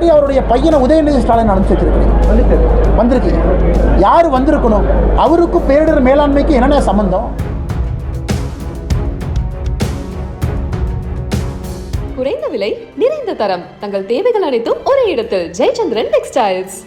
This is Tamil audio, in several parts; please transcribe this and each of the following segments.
சரி அவருடைய பையனை உதயநிதி ஸ்டாலின் அனுப்பிச்சிருக்கிறேன் வந்திருக்கு. யார் வந்திருக்கணும்? அவருக்கும் பேரிடர் மேலாண்மைக்கு என்னென்ன சம்பந்தம்? குறைந்த விலை நிறைந்த தரம். தங்கள் தேவைகள் அனைத்தும் ஒரே இடத்தில். ஜெயச்சந்திரன் டெக்ஸ்டைல்ஸ்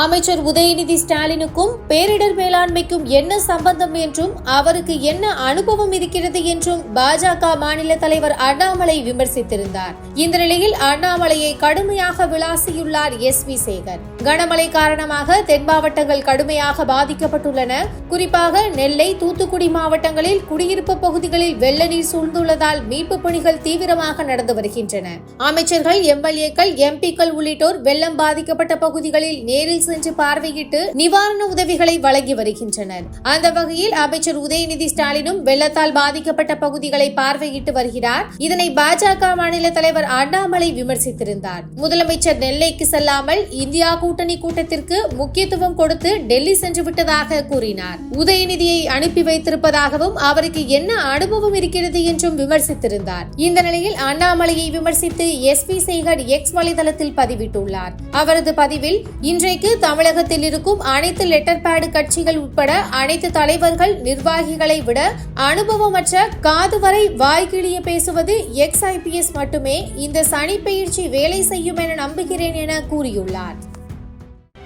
அமைச்சர் உதயநிதி ஸ்டாலினுக்கும் பேரிடர் மேலாண்மைக்கும் என்ன சம்பந்தம் என்றும் அவருக்கு என்ன அனுபவம் இருக்கிறது என்றும் பாஜக மாநில தலைவர் அண்ணாமலை விமர்சித்திருந்தார். இந்த நிலையில் அண்ணாமலையை கடுமையாக விளாசியுள்ளார் எஸ் வி சேகர். கனமழை காரணமாக தென் மாவட்டங்கள் கடுமையாக பாதிக்கப்பட்டுள்ளன. குறிப்பாக நெல்லை தூத்துக்குடி மாவட்டங்களில் குடியிருப்பு பகுதிகளில் வெள்ள நீர் சூழ்ந்துள்ளதால் மீட்பு பணிகள் தீவிரமாக நடந்து வருகின்றன. அமைச்சர்கள் எம்எல்ஏக்கள் எம்பிக்கள் உள்ளிட்டோர் வெள்ளம் பாதிக்கப்பட்ட பகுதிகளில் நேரில் சென்று பார்வையிட்டு நிவாரண உதவிகளை வழங்கி வருகின்றனர். அந்த வகையில் அமைச்சர் உதயநிதி ஸ்டாலினும் வெள்ளத்தால் பாதிக்கப்பட்ட பகுதிகளை பார்வையிட்டு வருகிறார். இதனை பாஜக மாநில தலைவர் அண்ணாமலை விமர்சித்திருந்தார். முதலமைச்சர் நெல்லைக்கு செல்லாமல் இந்தியா கூட்டணி கூட்டத்திற்கு முக்கியத்துவம் கொடுத்து டெல்லி சென்று விட்டதாக கூறினார். உதயநிதியை அனுப்பி வைத்திருப்பதாகவும் அவருக்கு என்ன அனுபவம் இருக்கிறது என்றும் விமர்சித்திருந்தார். இந்த நிலையில் அண்ணாமலையை விமர்சித்து எஸ் பி சேகர் எக்ஸ் வலைதளத்தில் பதிவிட்டுள்ளார். அவரது பதிவில் இன்றைக்கு தமிழகத்தில் இருக்கும் அனைத்து லெட்டர் பேடு கட்சிகள் உட்பட அனைத்து தலைவர்கள் நிர்வாகிகளை விட அனுபவமற்ற காது வரை வாய்கிழிய பேசுவது எக்ஸ் ஐபிஎஸ் மட்டுமே இந்த சனி பயிற்சி வேலை செய்யும் என நம்புகிறேன் என கூறியுள்ளார்.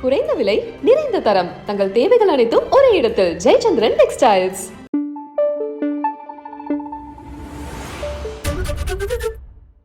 குறைந்த விலை நிறைந்த தரம். தங்கள் தேவைகள் அனைத்தும் ஒரே இடத்தில். ஜெயச்சந்திரன் டெக்ஸ்டைல்ஸ்.